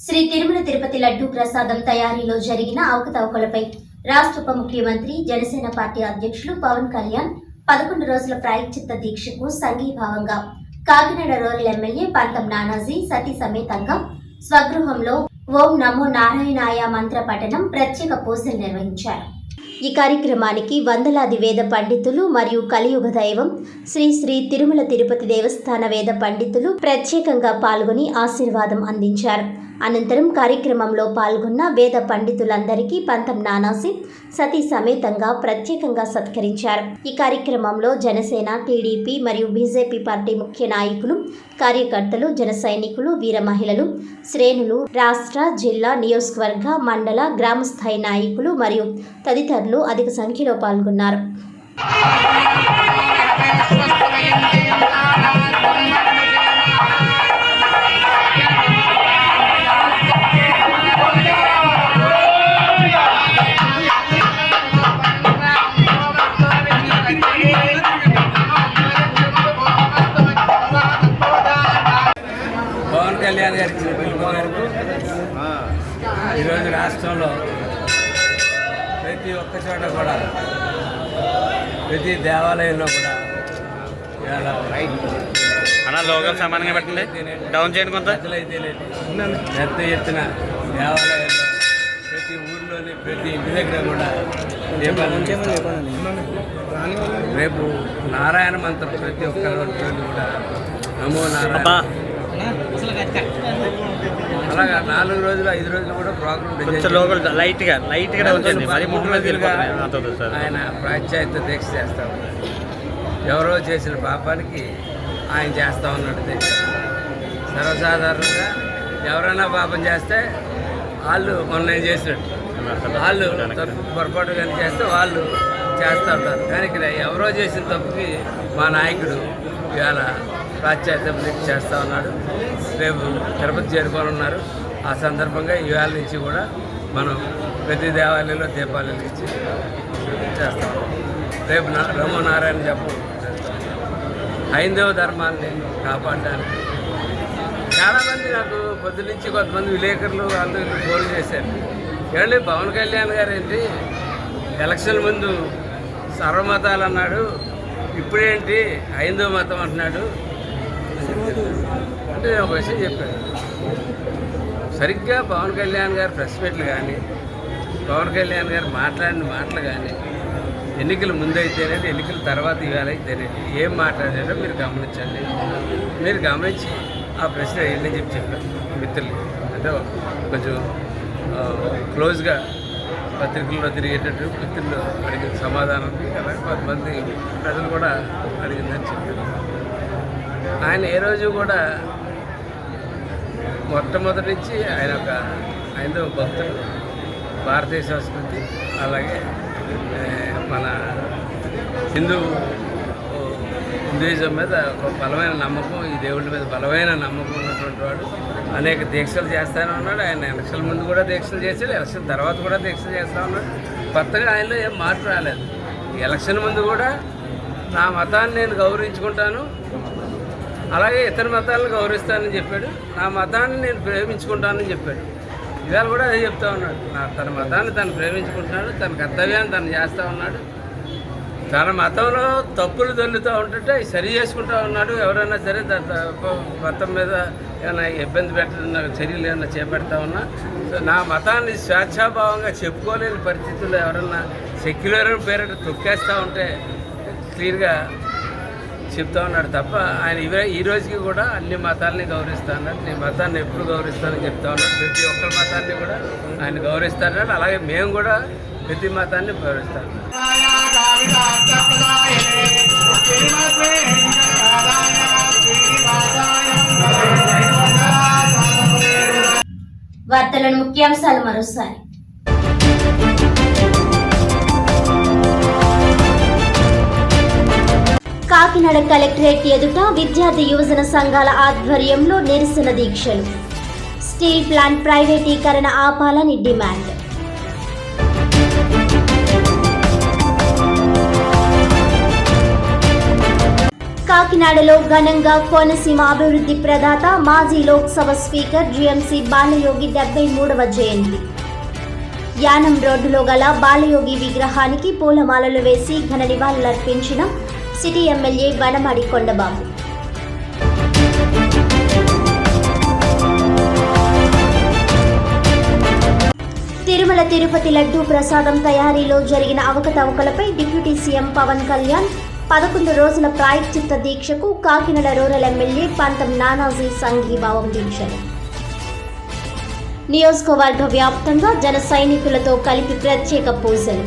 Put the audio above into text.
శ్రీ తిరుమల తిరుపతి లడ్డూ ప్రసాదం తయారీలో జరిగిన అవకతవకలపై రాష్ట్ర ఉప ముఖ్యమంత్రి జనసేన పార్టీ అధ్యక్షులు పవన్ కళ్యాణ్ పదకొండు రోజుల ప్రాయశ్చిత్త దీక్షకు సంఘీభావంగా కాకినాడ రూరల్ ఎమ్మెల్యే పంతం నానాజీ సతీ సమేతంగా స్వగృహంలో ఓం నమో నారాయణాయ మంత్ర పఠనం ప్రత్యేక పూజలు నిర్వహించారు. ఈ కార్యక్రమానికి వందలాది వేద పండితులు మరియు కలియుగ దైవం శ్రీ శ్రీ తిరుమల తిరుపతి దేవస్థాన వేద పండితులు ప్రత్యేకంగా పాల్గొని ఆశీర్వాదం అందించారు. అనంతరం కార్యక్రమంలో పాల్గొన్న వేద పండితులందరికీ పంతం నానాసి సతీ సమేతంగా ప్రత్యేకంగా సత్కరించారు. ఈ కార్యక్రమంలో జనసేన టీడీపీ మరియు బీజేపీ పార్టీ ముఖ్య నాయకులు కార్యకర్తలు జన సైనికులు వీర మహిళలు శ్రేణులు రాష్ట్ర జిల్లా నియోజకవర్గ మండల గ్రామస్థాయి నాయకులు మరియు తదితరులు అధిక సంఖ్యలో పాల్గొన్నారు. ఈరోజు రాష్ట్రంలో ప్రతి ఒక్క చోట కూడా ప్రతి దేవాలయంలో కూడా అన్న లోగల్ సమానంగా పెట్టండి. డౌన్ చేయండి కొంత. పెద్ద ఎత్తున దేవాలయాల్లో ప్రతి ఊర్లోని ప్రతి ఇంటి దగ్గర కూడా. రేపు నారాయణ మంత్రం ప్రతి ఒక్కరు కూడా. నమో నారాయణ. అలాగా నాలుగు రోజులు ఐదు రోజులు కూడా ప్రోగ్రామ్ కొంచెం లోగల్ లైట్గా లైట్గా డౌన్ చేయండి మరి ఆయన ప్రాచ్యాయత దీక్ష చేస్తా ఉన్నాడు ఎవరో చేసిన పాపానికి ఆయన చేస్తా ఉన్నాడు దీక్ష. సర్వసాధారణంగా ఎవరైనా పాపం చేస్తే వాళ్ళు మొన్న నేను చేసినట్టు వాళ్ళు తప్పు పొరపాటు కానీ చేస్తే వాళ్ళు చేస్తూ ఉంటారు. కానీ ఇక్కడ ఎవరో చేసిన తప్పుకి మా నాయకుడు ఇవాళ ప్రాచ్యాయత దీక్ష చేస్తూ ఉన్నాడు. రేపు తిరుపతి చేరుకోనున్నారు ఆ సందర్భంగా ఇవాళ నుంచి కూడా మనం ప్రతి దేవాలయంలో దీపాలు ఇచ్చి చేస్తాం రేపు నా రమనారాయణ జపం. హైందవ ధర్మాన్ని కాపాడడానికి. చాలామంది నాకు పొద్దు నుంచి కొంతమంది విలేకరులు వాళ్ళు ఫోన్ చేశారు. ఏమండి పవన్ కళ్యాణ్ గారు ఏంటి ఎలక్షన్ ముందు సర్వమతాలు అన్నాడు. ఇప్పుడేంటి? హైందవ మతం అంటున్నాడు. అంటే ఒక విషయం చెప్పాను. సరిగ్గా పవన్ కళ్యాణ్ గారు ప్రెస్ మీట్లు కానీ పవన్ కళ్యాణ్ గారు మాట్లాడిన మాటలు కానీ ఎన్నికల ముందైతేనేది ఎన్నికల తర్వాత ఇవాళ అయితేనేది ఏం మాట్లాడారో మీరు గమనించండి. మీరు గమనించి ఆ ప్రశ్న ఏంటని చెప్పి చెప్పారు మిత్రులు అంటే కొంచెం క్లోజ్గా పత్రికల్లో తిరిగేటట్టు మిత్రులు అడిగిన సమాధానం అలాగే కొంతమంది ప్రజలు కూడా అడిగిందని చెప్పారు ఆయన ఏ రోజు కూడా మొట్టమొదటి నుంచి ఆయన ఒక హైందవ భక్తుడు భారతీయ సంస్కృతి అలాగే మన హిందూ హిందూయిజం మీద ఒక బలమైన నమ్మకం ఈ దేవుడి మీద బలమైన నమ్మకం ఉన్నటువంటి వాడు. అనేక దీక్షలు చేస్తానే ఉన్నాడు. ఆయన ఎలక్షన్ ముందు కూడా దీక్షలు చేశాడు ఎలక్షన్ తర్వాత కూడా దీక్షలు చేస్తూ ఉన్నాడు. కొత్తగా ఆయనలో ఏం మార్పు రాలేదు. ఎలక్షన్ ముందు కూడా నా మతాన్ని నేను గౌరవించుకుంటాను. అలాగే ఇతర మతాలను గౌరవిస్తానని చెప్పాడు. నా మతాన్ని నేను ప్రేమించుకుంటానని చెప్పాడు. ఇవాళ కూడా అదే చెప్తా ఉన్నాడు. నా తన మతాన్ని తను ప్రేమించుకుంటున్నాడు తన కర్తవ్యాన్ని తను చేస్తూ ఉన్నాడు. తన మతంలో తప్పులు దొల్లుతూ ఉంటుంటే సరి చేసుకుంటూ ఉన్నాడు. ఎవరైనా సరే ద- మతం మీద ఏమైనా ఇబ్బంది పెట్టిన చర్యలు ఏమైనా చేపడతా ఉన్నా సో నా మతాన్ని స్వేచ్ఛాభావంగా చెప్పుకోలేని పరిస్థితుల్లో ఎవరన్నా సెక్యులర్ పేరిట తొక్కేస్తూ ఉంటే క్లియర్గా చెప్తా ఉన్నాడు తప్ప ఆయన ఇవే ఈ రోజుకి కూడా అన్ని మతాలని గౌరవిస్తా నీ మతాన్ని ఎప్పుడు గౌరవిస్తానని చెప్తా ఉన్నాడు. ప్రతి ఒక్కరి మతాన్ని కూడా ఆయన గౌరవిస్తాడు అలాగే మేము కూడా ప్రతి మతాన్ని గౌరవిస్తాను వార్తలను ముఖ్యాంశాలు మరోసారి. కాకినాడ కలెక్టరేట్ ఎదుట విద్యార్థి యువజన సంఘాల ఆధ్వర్యంలో నిరసన దీక్షలు. స్టీల్ ప్లాంట్ ప్రైవేటీకరణ ఆపాలని డిమాండ్. కాకినాడలో ఘనంగా కోనసీమ అభివృద్ధి ప్రదాత మాజీ లోక్సభ స్పీకర్ జిఎంసి బాలయోగి డెబ్బై మూడవ జయంతి. యానం రోడ్డులో గల బాలయోగి విగ్రహానికి పూలమాలలు వేసి ఘన నివాళులర్పించిన సిటీ ఎమ్మెల్యే వనమాడి కొండబాబు. తిరుమల తిరుపతి లడ్డూ ప్రసాదం తయారీలో జరిగిన అవకతవకలపై డిప్యూటీ సీఎం పవన్ కళ్యాణ్ పదకొండు రోజుల ప్రాయశ్చిత్త దీక్షకు కాకినాడ రూరల్ ఎమ్మెల్యే పంతం నానాజీ సంఘీభావం దించారు నియోజకవర్గ వ్యాప్తంగా జన సైనికులతో కలిపి ప్రత్యేక పూజలు.